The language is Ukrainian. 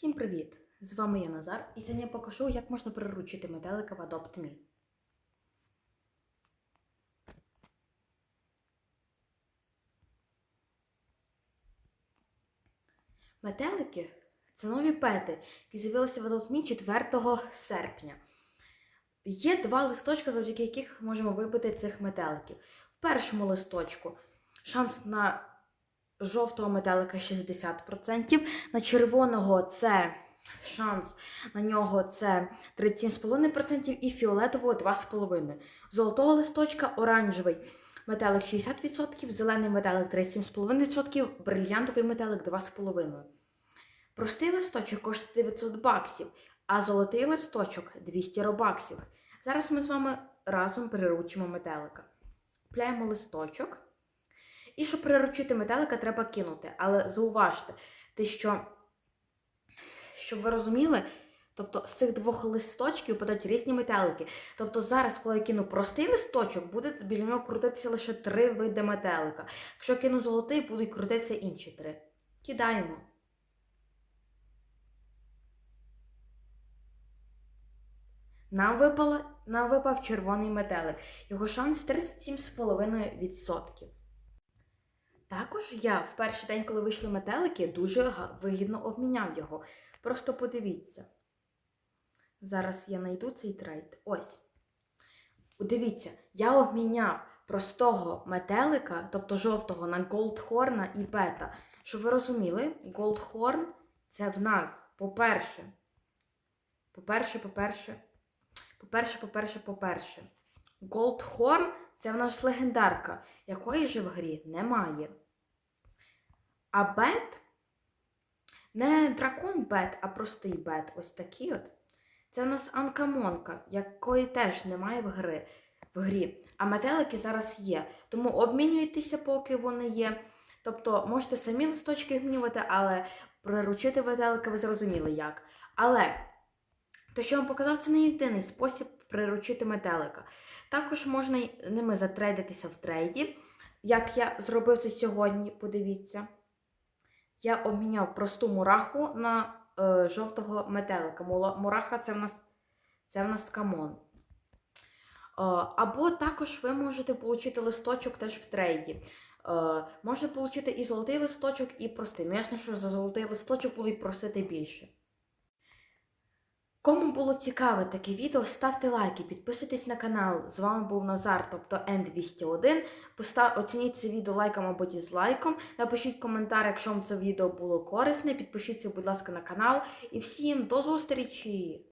Всім привіт! З вами я Назар, і сьогодні я покажу, як можна приручити метелика в Adopt Me. Метелики це нові пети, які з'явилися в Adopt Me 4 серпня. Є два листочка, завдяки яких можемо вибити цих метеликів. В першому листочку шанс на жовтого метелика 60%, на червоного це шанс на нього це 37,5% і фіолетового 2,5%. Золотого листочка оранжевий метелик 60%, зелений метелик 37,5%, брильянтовий метелик 2,5%. Простий листочок коштує 900 баксів, а золотий листочок 200 робаксів. Зараз ми з вами разом приручимо метелика. Купляємо листочок. І щоб приручити метелика, треба кинути. Але зауважте, те, що, щоб ви розуміли, тобто з цих двох листочків падають різні метелики. Тобто зараз, коли я кину простий листочок, буде біля нього крутитися лише три види метелика. Якщо я кину золотий, будуть крутитися інші три. Кидаємо. Нам, випало, нам випав червоний метелик. Його шанс 37,5%. Також я в перший день, коли вийшли метелики, дуже вигідно обміняв його. Просто подивіться. Зараз я знайду цей трейд. Ось. Дивіться, я обміняв простого метелика, тобто жовтого, на голдхорна і бета. Щоб ви розуміли, голдхорн це в нас, по-перше, по-перше, по-перше, по-перше, по-перше, по-перше. Голдхорн це в нас легендарка, якої же в грі немає. А бет не дракон бет, а простий бет. Ось такий от. Це в нас анкамонка, якої теж немає в гри, в грі. А метелики зараз є. Тому обмінюйтеся, поки вони є. Тобто можете самі листочки обмінювати, але приручити метелика ви зрозуміли як. Але те, що вам показав, це не єдиний спосіб приручити метелика. Також можна ними затрейдитися в трейді. Як я зробив це сьогодні, подивіться. Я обміняв просту мураху на е, жовтого метелика. Мураха це в нас, це в нас камон. Е, або також ви можете отримати листочок теж в трейді. Е, можете отримати і золотий листочок, і простий. Ну, ясно, що за золотий листочок будуть просити більше. Кому було цікаве таке відео, ставте лайки, підписуйтесь на канал. З вами був Назар, тобто N201. Постав, оцініть це відео лайком або дізлайком. Напишіть коментар, якщо вам це відео було корисне. Підпишіться, будь ласка, на канал. І всім до зустрічі!